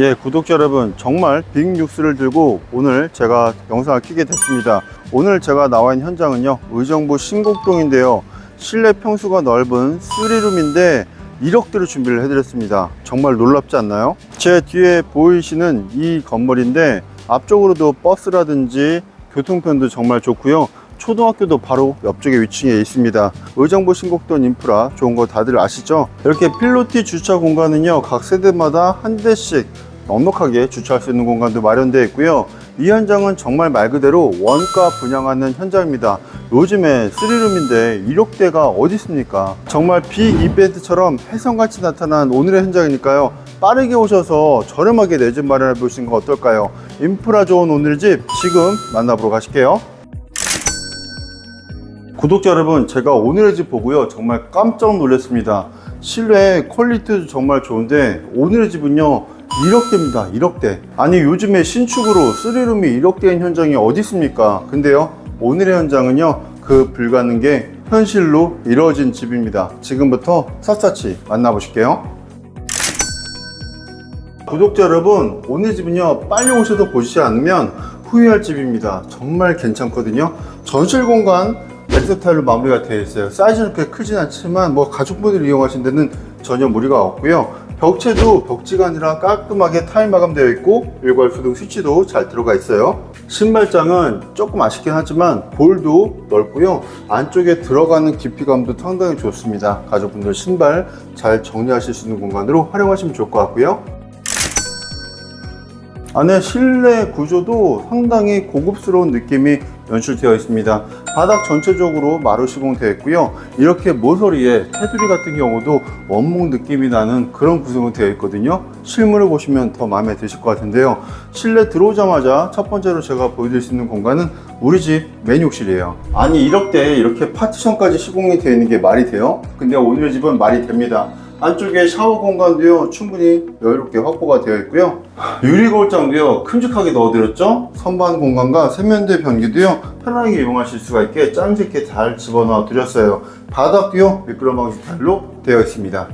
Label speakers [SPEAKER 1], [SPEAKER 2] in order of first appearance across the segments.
[SPEAKER 1] 예, 구독자 여러분, 정말 빅뉴스를 들고 오늘 제가 영상을 키게 됐습니다. 오늘 제가 나와 있는 현장은요, 의정부 신곡동인데요. 실내 평수가 넓은 3룸인데 1억대로 준비를 해드렸습니다. 정말 놀랍지 않나요? 제 뒤에 보이시는 이 건물인데 앞쪽으로도 버스라든지 교통편도 정말 좋고요. 초등학교도 바로 옆쪽에 위치해 있습니다. 의정부 신곡동 인프라 좋은 거 다들 아시죠? 이렇게 필로티 주차 공간은요, 각 세대마다 한 대씩 넉넉하게 주차할 수 있는 공간도 마련되어 있고요. 이 현장은 정말 말 그대로 원가 분양하는 현장입니다. 요즘에 3룸인데 1억대가 어디 있습니까? 정말 빅 이벤트처럼 혜성같이 나타난 오늘의 현장이니까요. 빠르게 오셔서 저렴하게 내 집 마련해 보시는 거 어떨까요? 인프라 좋은 오늘 집 지금 만나보러 가실게요. 구독자 여러분, 제가 오늘의 집 보고요. 정말 깜짝 놀랐습니다. 실내 퀄리티도 정말 좋은데 오늘의 집은요. 1억대입니다. 1억대. 아니 요즘에 신축으로 3룸이 1억대인 현장이 어디 있습니까? 근데요. 오늘의 현장은요. 그 불가능게 현실로 이루어진 집입니다. 지금부터 샅샅이 만나보실게요. 구독자 여러분, 오늘 집은요, 빨리 오셔서 보시지 않으면 후회할 집입니다. 정말 괜찮거든요. 전실 공간 엑스 타일로 마무리가 되어 있어요. 사이즈는 그렇게 크진 않지만, 뭐, 가족분들이 이용하신 데는 전혀 무리가 없고요. 벽체도 벽지가 아니라 깔끔하게 타일 마감되어 있고, 일괄 수동 스위치도 잘 들어가 있어요. 신발장은 조금 아쉽긴 하지만, 볼도 넓고요. 안쪽에 들어가는 깊이감도 상당히 좋습니다. 가족분들 신발 잘 정리하실 수 있는 공간으로 활용하시면 좋을 것 같고요. 안에 실내 구조도 상당히 고급스러운 느낌이 연출되어 있습니다. 바닥 전체적으로 마루 시공되어 있고요. 이렇게 모서리에 테두리 같은 경우도 원목 느낌이 나는 그런 구성이 되어 있거든요. 실물을 보시면 더 마음에 드실 것 같은데요. 실내 들어오자마자 첫 번째로 제가 보여드릴 수 있는 공간은 우리 집 맨욕실이에요. 아니 1억대에 이렇게 파티션까지 시공이 되어 있는 게 말이 돼요? 근데 오늘의 집은 말이 됩니다. 안쪽에 샤워 공간도요 충분히 여유롭게 확보가 되어 있고요. 유리 거울장도요 큼직하게 넣어드렸죠? 선반 공간과 세면대 변기도요 편하게 이용하실 수가 있게 짱짓게 잘 집어넣어 드렸어요. 바닥도요 미끄럼방지 타일로 되어 있습니다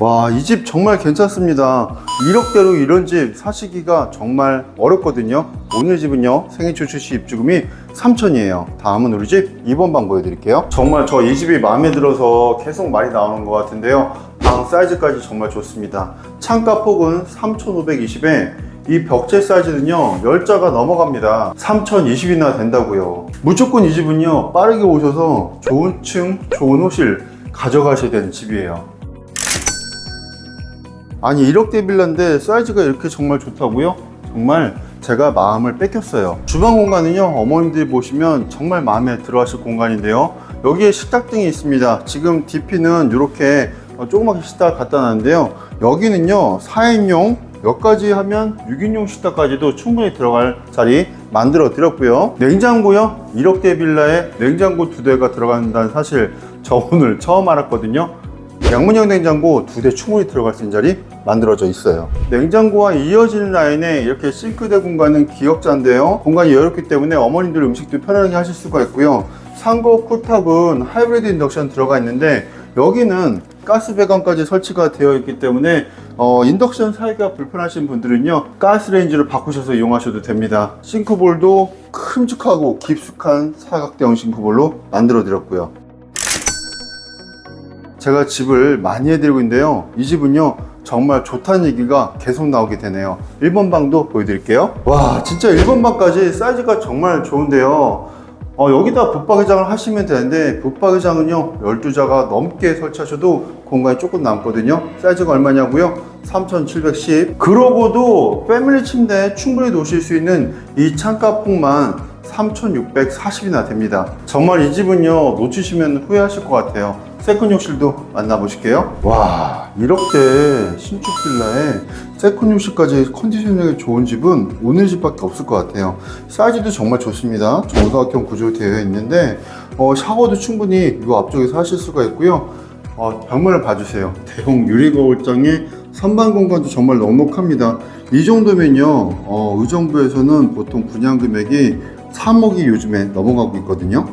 [SPEAKER 1] 와, 이 집 정말 괜찮습니다. 1억대로 이런 집 사시기가 정말 어렵거든요. 오늘 집은요, 생애 출시 입주금이 3천이에요. 다음은 우리 집 2번 방 보여드릴게요. 정말 저 이 집이 마음에 들어서 계속 말이 나오는 것 같은데요. 방 사이즈까지 정말 좋습니다. 창가 폭은 3,520에 이 벽체 사이즈는요, 10자가 넘어갑니다. 3,020이나 된다고요. 무조건 이 집은요, 빠르게 오셔서 좋은 층, 좋은 호실 가져가셔야 되는 집이에요. 아니 1억대 빌라인데 사이즈가 이렇게 정말 좋다고요? 정말 제가 마음을 뺏겼어요. 주방 공간은요 어머님들이 보시면 정말 마음에 들어 하실 공간인데요. 여기에 식탁 등이 있습니다. 지금 DP는 이렇게 조그맣게 식탁 갖다 놨는데요. 여기는요 4인용 여기까지 하면 6인용 식탁까지도 충분히 들어갈 자리 만들어 드렸고요. 냉장고요 1억대 빌라에 냉장고 두 대가 들어간다는 사실 저 오늘 처음 알았거든요. 양문형 냉장고 두 대 충분히 들어갈 수 있는 자리 만들어져 있어요. 냉장고와 이어지는 라인에 이렇게 싱크대 공간은 기역자인데요. 공간이 여유롭기 때문에 어머님들 음식도 편하게 하실 수가 있고요. 상고 쿨탑은 하이브리드 인덕션 들어가 있는데 여기는 가스 배관까지 설치가 되어 있기 때문에 어, 인덕션 사이가 불편하신 분들은요 가스레인지를 바꾸셔서 이용하셔도 됩니다 싱크볼도 큼직하고 깊숙한 사각대형 싱크볼로 만들어 드렸고요 제가 집을 많이 해드리고 있는데요. 이 집은요, 정말 좋다는 얘기가 계속 나오게 되네요. 1번 방도 보여드릴게요. 와, 진짜 1번 방까지 사이즈가 정말 좋은데요. 어, 여기다 붙박이장을 하시면 되는데, 붙박이장은요, 12자가 넘게 설치하셔도 공간이 조금 남거든요. 사이즈가 얼마냐고요? 3710. 그러고도 패밀리 침대에 충분히 놓으실 수 있는 이 창가폭만 3,640이나 됩니다. 정말 이 집은요, 놓치시면 후회하실 것 같아요. 세컨 욕실도 만나보실게요. 와, 1억대 신축 빌라에 세컨 욕실까지 컨디션이 좋은 집은 오늘 집밖에 없을 것 같아요. 사이즈도 정말 좋습니다. 정사각형 구조 되어 있는데, 어, 샤워도 충분히 이 앞쪽에서 하실 수가 있고요. 어, 벽면을 봐주세요. 대형 유리 거울장에 선반 공간도 정말 넉넉합니다. 이 정도면요, 어, 의정부에서는 보통 분양 금액이 3억이 요즘에 넘어가고 있거든요.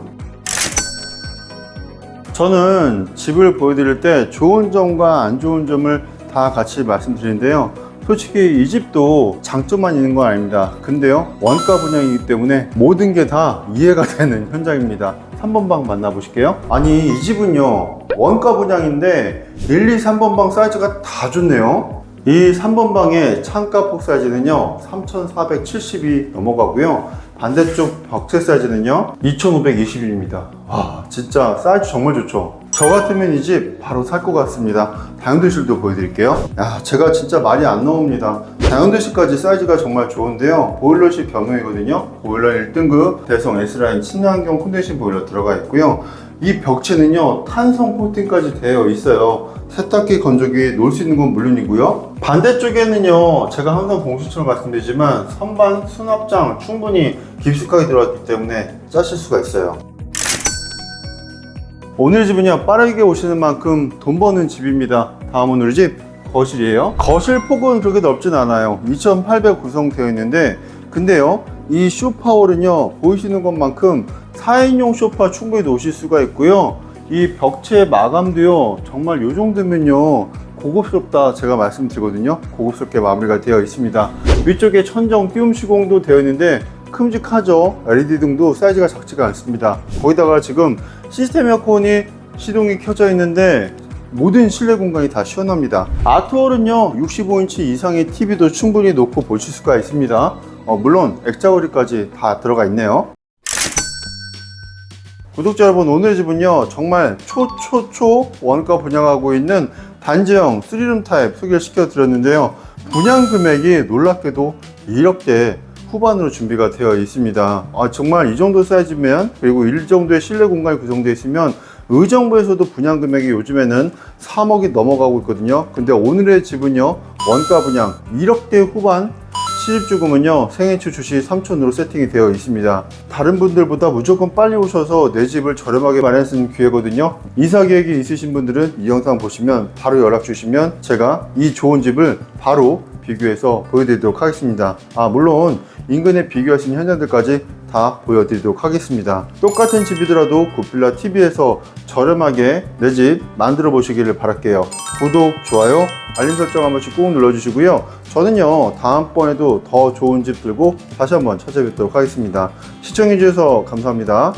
[SPEAKER 1] 저는 집을 보여드릴 때 좋은 점과 안 좋은 점을 다다 같이 말씀드리는데요. 솔직히 이 집도 장점만 있는 건 아닙니다. 근데요, 원가 분양이기 때문에 모든 게 다 이해가 되는 현장입니다. 3번 방 만나보실게요. 아니, 이 집은요, 원가 분양인데 1, 2, 3번 방 사이즈가 다 좋네요. 이 3번 방의 창가 폭 사이즈는요 3470이 넘어가고요. 반대쪽 벽체 사이즈는요 2520입니다. 와 진짜 사이즈 정말 좋죠. 저 같으면 이 집 바로 살 것 같습니다. 다용도실도 보여드릴게요. 야 제가 진짜 말이 안 나옵니다. 다용도실까지 사이즈가 정말 좋은데요. 보일러실 변호이거든요. 보일러 1등급 대성 S라인 친환경 콘덴싱 보일러 들어가 있고요 이 벽체는요 탄성 코팅까지 되어 있어요. 세탁기 건조기 놓을 수 있는 건 물론이고요. 반대쪽에는요 제가 항상 공식처럼 말씀드리지만 선반 수납장 충분히 깊숙하게 들어갔기 때문에 짜실 수가 있어요. 오늘 집은요 빠르게 오시는 만큼 돈 버는 집입니다. 다음은 우리 집 거실이에요. 거실 폭은 그렇게 넓진 않아요. 2800 구성되어 있는데 근데요 이 쇼파홀은요 보이시는 것만큼 4인용 쇼파 충분히 놓으실 수가 있고요. 이 벽체 마감도요 정말 요 정도면요 고급스럽다 제가 말씀드리거든요. 고급스럽게 마무리가 되어 있습니다. 위쪽에 천정 띄움 시공도 되어 있는데 큼직하죠? LED 등도 사이즈가 작지가 않습니다. 거기다가 지금 시스템 에어컨이 시동이 켜져 있는데 모든 실내 공간이 다 시원합니다. 아트월은요 65인치 이상의 TV도 충분히 놓고 보실 수가 있습니다. 어, 물론 액자거리까지 다 들어가 있네요 구독자 여러분 오늘의 집은요 정말 초초초 원가 분양하고 있는 단지형 3룸 타입 소개를 시켜드렸는데요. 분양 금액이 놀랍게도 1억대 후반으로 준비가 되어 있습니다. 아, 정말 이 정도 사이즈면 그리고 이 정도의 실내 공간이 구성되어 있으면 의정부에서도 분양 금액이 요즘에는 3억이 넘어가고 있거든요. 근데 오늘의 집은요 원가 분양 1억대 후반 시집주금은요 생애 초 주시 3천으로 세팅이 되어 있습니다. 다른 분들보다 무조건 빨리 오셔서 내 집을 저렴하게 있는 기회거든요. 이사 계획이 있으신 분들은 이 영상 보시면 바로 연락 주시면 제가 이 좋은 집을 바로 비교해서 보여드리도록 하겠습니다. 아 물론 인근에 있는 현장들까지 다 보여드리도록 하겠습니다 똑같은 집이더라도 고필라 TV에서 저렴하게 내 집 만들어 보시기를 바랄게요 구독, 좋아요, 알림 설정 한 번씩 꼭 눌러주시고요. 저는요, 다음번에도 더 좋은 집 들고 다시 한번 찾아뵙도록 하겠습니다. 시청해주셔서 감사합니다.